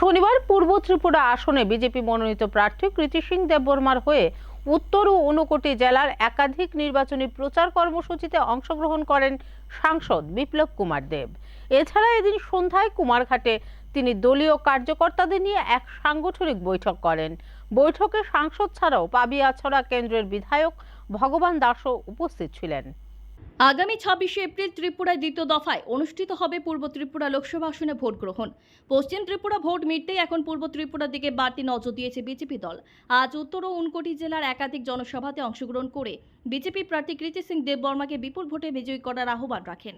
শনিবার পূর্ব ত্রিপুরা আসনে বিজেপি মনোনীত প্রার্থী কৃতি সিং দেববর্মার হয়ে উত্তর ও ঊনকোটি জেলার একাধিক নির্বাচনী প্রচার কর্মসূচিতে অংশগ্রহণ করেন সাংসদ বিপ্লব কুমার দেব। এছাড়া এদিন সন্ধ্যায় কুমারঘাটে তিনি দলীয় কার্যকর্তাদের নিয়ে এক সাংগঠনিক বৈঠক করেন। বৈঠকে সাংসদ ছাড়াও পাবিয়াছড়া কেন্দ্রের বিধায়ক ভগবান দাসও উপস্থিত ছিলেন। আগামী ছাব্বিশে এপ্রিল ত্রিপুরায় দ্বিতীয় দফায় অনুষ্ঠিত হবে পূর্ব ত্রিপুরা লোকসভা আসনে ভোট গ্রহণ। পশ্চিম ত্রিপুরা ভোট মিটতেই এখন পূর্ব ত্রিপুরার দিকে বাড়তি নজর দিয়েছে বিজেপি দল। আজ উত্তর ও উনকোটি জেলার একাধিক জনসভাতে অংশগ্রহণ করে বিজেপি প্রার্থী কৃতি সিং দেববর্মাকে বিপুল ভোটে বিজয়ী করার আহ্বান রাখেন।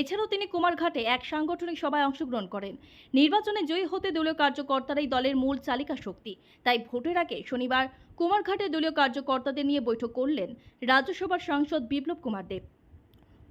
এছাড়াও তিনি কুমারঘাটে এক সাংগঠনিক সভায় অংশগ্রহণ করেন। নির্বাচনে জয়ী হতে দলীয় কার্যকর্তারাই দলের মূল চালিকা শক্তি। তাই ভোটের আগে শনিবার কুমারঘাটে দলীয় কার্যকর্তাদের নিয়ে বৈঠক করলেন রাজ্যসভার সাংসদ বিপ্লব কুমার দেব।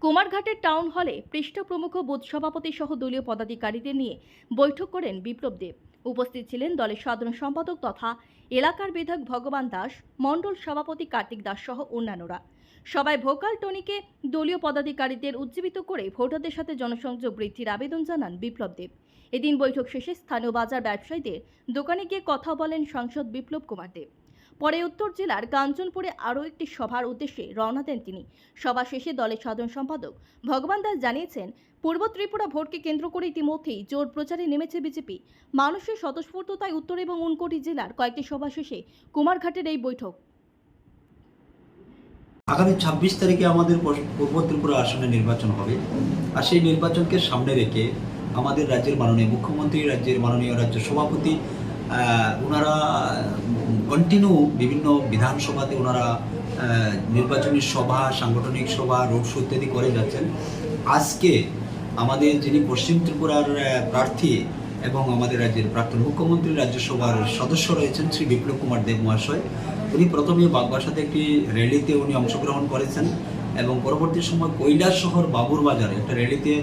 কুমারঘাটের টাউন হলে পৃষ্ঠ প্রমুখ বুথ সভাপতি সহ দলীয় পদাধিকারীদের নিয়ে বৈঠক করেন বিপ্লব দেব। উপস্থিত ছিলেন দলের সাধারণ সম্পাদক তথা এলাকার বিধায়ক ভগবান দাস, মণ্ডল সভাপতি কার্তিক দাস সহ অন্যান্যরা। সবাই ভোকাল টনিকে দলীয় পদাধিকারীদের উজ্জীবিত করে ভোটারদের সাথে জনসংযোগ বৃদ্ধির আবেদন জানান বিপ্লব দেব। এদিন বৈঠক শেষে স্থানীয় বাজার ব্যবসায়ীদের দোকানে গিয়ে কথা বলেন সাংসদ বিপ্লব কুমার দেব। পরে উত্তর জেলার কাঞ্চনপুরে আরও একটি সভার উদ্দেশ্যে রওনা দেন তিনি। সভা শেষে দলের সাধারণ সম্পাদক ভগবান দাস জানিয়েছেন, পূর্ব ত্রিপুরা ভোটকে কেন্দ্র করে ইতিমধ্যেই জোর প্রচারে নেমেছে বিজেপি। মানুষের স্বতঃস্ফূর্ততায় উত্তর এবং উনকোটি জেলার কয়েকটি সভা শেষে কুমারঘাটের এই বৈঠক। আগামী ছাব্বিশ তারিখে আমাদের পূর্ব ত্রিপুরা আসনে নির্বাচন হবে। আর সেই নির্বাচনকে সামনে রেখে আমাদের রাজ্যের মাননীয় মুখ্যমন্ত্রী, রাজ্যের মাননীয় রাজ্য সভাপতি ওনারা কন্টিনিউ বিভিন্ন বিধানসভাতে ওনারা নির্বাচনী সভা, সাংগঠনিক সভা রোড শো ইত্যাদি করে যাচ্ছেন। আজকে আমাদের যিনি পশ্চিম ত্রিপুরার প্রার্থী এবং আমাদের রাজ্যের প্রাক্তন মুখ্যমন্ত্রী রাজ্যসভার সদস্য রয়েছেন শ্রী বিপ্লব কুমার দেব মহাশয় উনি প্রথমে বাগবাসাতে একটি র্যালিতে উনি অংশগ্রহণ করেছেন এবং পরবর্তী সময় কৈলাস শহর বাবুর বাজারে একটা র্যালিতে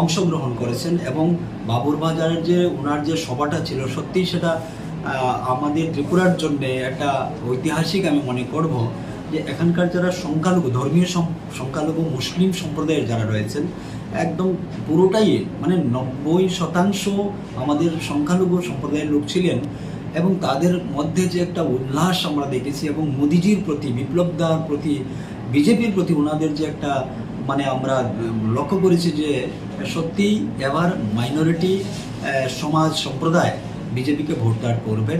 অংশগ্রহণ করেছেন এবং বাবুর বাজারের যে ওনার যে সভাটা ছিল, সত্যিই সেটা আমাদের ত্রিপুরার জন্য একটা ঐতিহাসিক আমি মনে করব যে এখানকার যারা সংখ্যালঘু, ধর্মীয় সংখ্যালঘু মুসলিম সম্প্রদায়ের যারা রয়েছেন, একদম পুরোটাই মানে নব্বই শতাংশ আমাদের সংখ্যালঘু সম্প্রদায়ের লোক ছিলেন এবং তাদের মধ্যে যে একটা উল্লাস আমরা দেখেছি এবং মোদিজির প্রতি বিপ্লবদার প্রতি, বিজেপির প্রতি ওনাদের যে একটা মানে আমরা লক্ষ্য করেছি যে সত্যিই এবার মাইনরিটি সমাজ সম্প্রদায় বিজেপিকে ভোটদান করবেন।